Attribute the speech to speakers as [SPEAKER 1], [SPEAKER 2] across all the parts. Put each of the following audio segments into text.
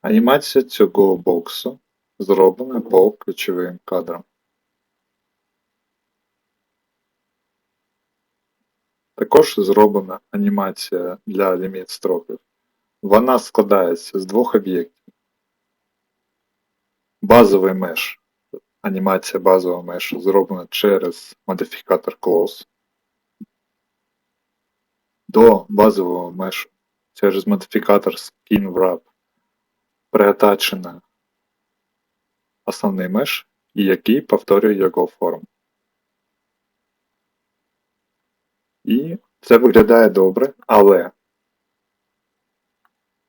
[SPEAKER 1] Анімація цього боксу зроблена по ключовим кадрам. Також зроблена анімація для ліміт строків. Вона складається з двох об'єктів. Базовий меш. Анімація базового мешу зроблена через модифікатор Close. До базового мешу через модифікатор SkinWrap приатачена основний меш, і який повторює його форму. І це виглядає добре, але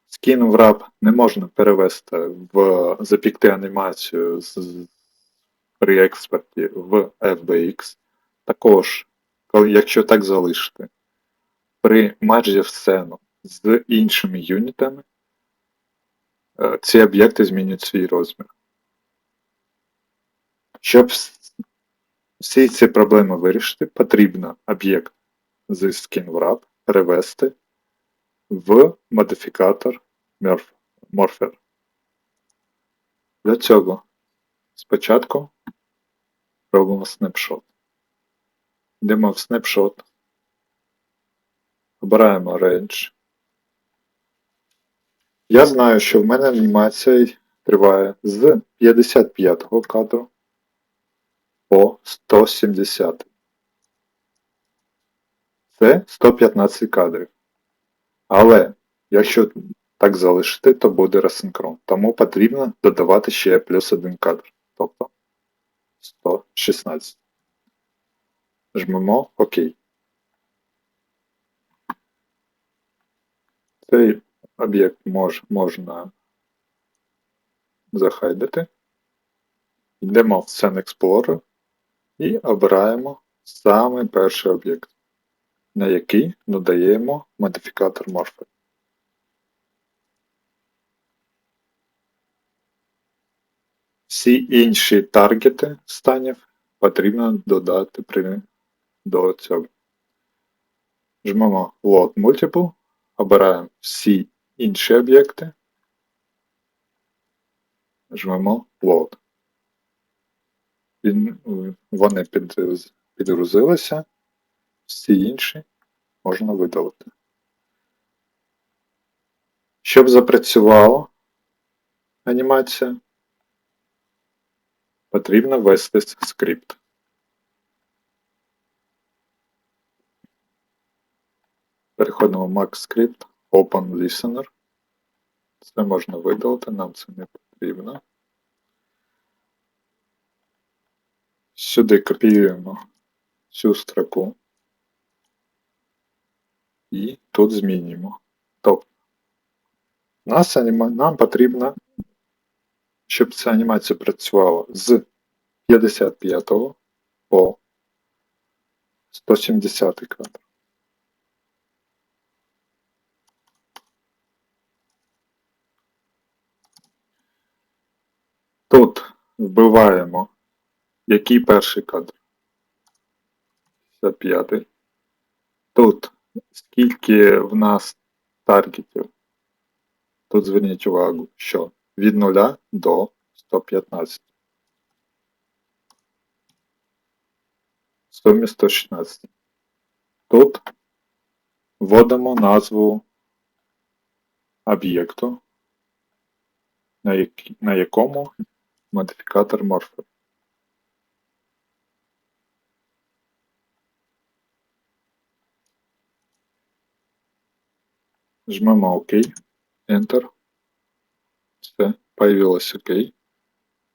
[SPEAKER 1] Skin Wrap не можна перевести в запікти анімацію з, при експорті в FBX. Також, якщо так залишити, при мерджі в сцену з іншими юнітами, ці об'єкти змінюють свій розмір. Щоб всі ці проблеми вирішити, потрібно об'єкт з SkinWrap перевести в модифікатор Morph- Morpher. Для цього спочатку робимо снапшот. Йдемо в снапшот. Обираємо Range. Я знаю, що в мене анімація триває з 55 кадру по 170. Це 115 кадрів. Але якщо так залишити, то буде розсинхрон. Тому потрібно додавати ще плюс один кадр. Тобто 116. Жмемо ОК. Цей об'єкт мож, можна захайдити. Йдемо в Scene Explorer і обираємо саме перший об'єкт, на який додаємо модифікатор Morpher. Всі інші таргети станів потрібно додати при, до цього. Жмемо Load Multiple, обираємо всі інші об'єкти. Жмемо Load. Він, вони під, підгрузилися, всі інші можна видалити. Щоб запрацювала анімація, потрібно ввести скрипт. Переходимо в Max Script, Open Listener. Це можна видалити, нам це не потрібно. Сюди копіюємо цю строку і тут змінюємо. Тобто, нас нам потрібно, щоб ця анімація працювала з 55 по 170 кадр. Тут вбиваємо який перший кадр. 55. Тут скільки в нас таргетів. Тут зверніть увагу, що від 0 до 115. В сумі 116. Тут вводимо назву об'єкту, на, якому модифікатор Morpher. Жмемо ОК, Enter. Все, появилось ОК.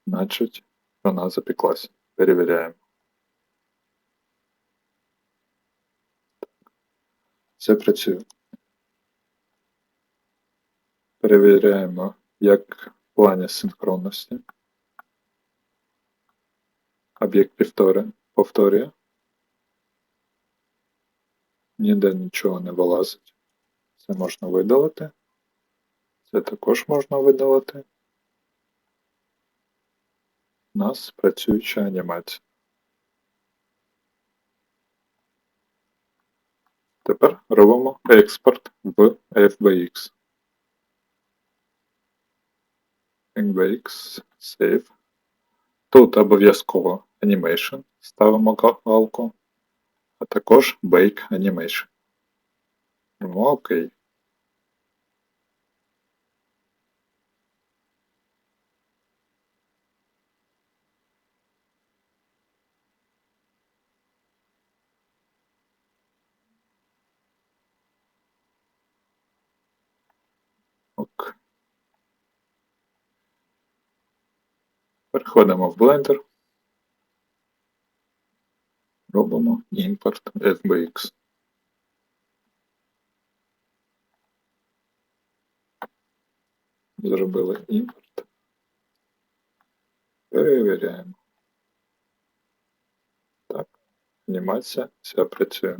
[SPEAKER 1] Значить, вона запеклась. Перевіряємо. Все працює. Перевіряємо, як в плані синхронності. Об'єкт повторює. Ніде нічого не вилазить. Це можна видалити. Це також можна видалити. У нас працююча анімація. Тепер робимо експорт в FBX. FBX, Save. Тут обов'язково Animation ставимо галку, а також Bake Animation. Ну, окей. Ок. Переходимо в Blender. Робимо імпорт FBX. Зробили імпорт. Перевіряємо. Так, анімація, все працює.